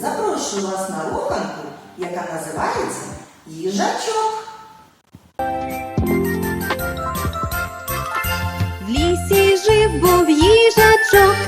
запрошую вас на руханку, яка називається їжачок. В лісі жив був їжачок.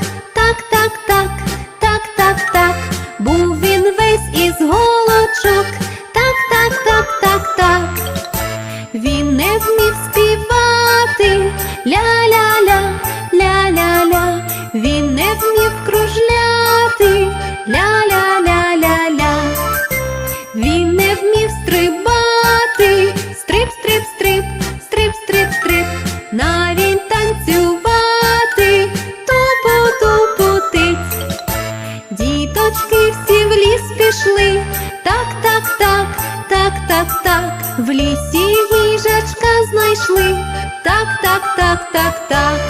Діточки всі в ліс пішли, так, так, так, так, так, так. В лісі їжачка знайшли, так, так, так, так, так.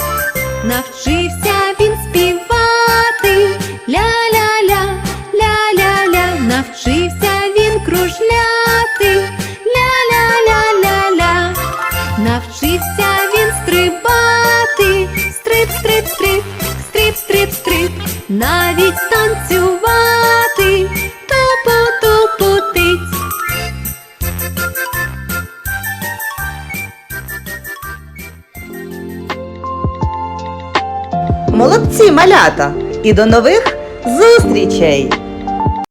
Навчився він співати, ля-ля-ля, ля-ля-ля, навчився він кружляти, стрип, навіть танцювати, тупу. Молодці, малята! І до нових зустрічей!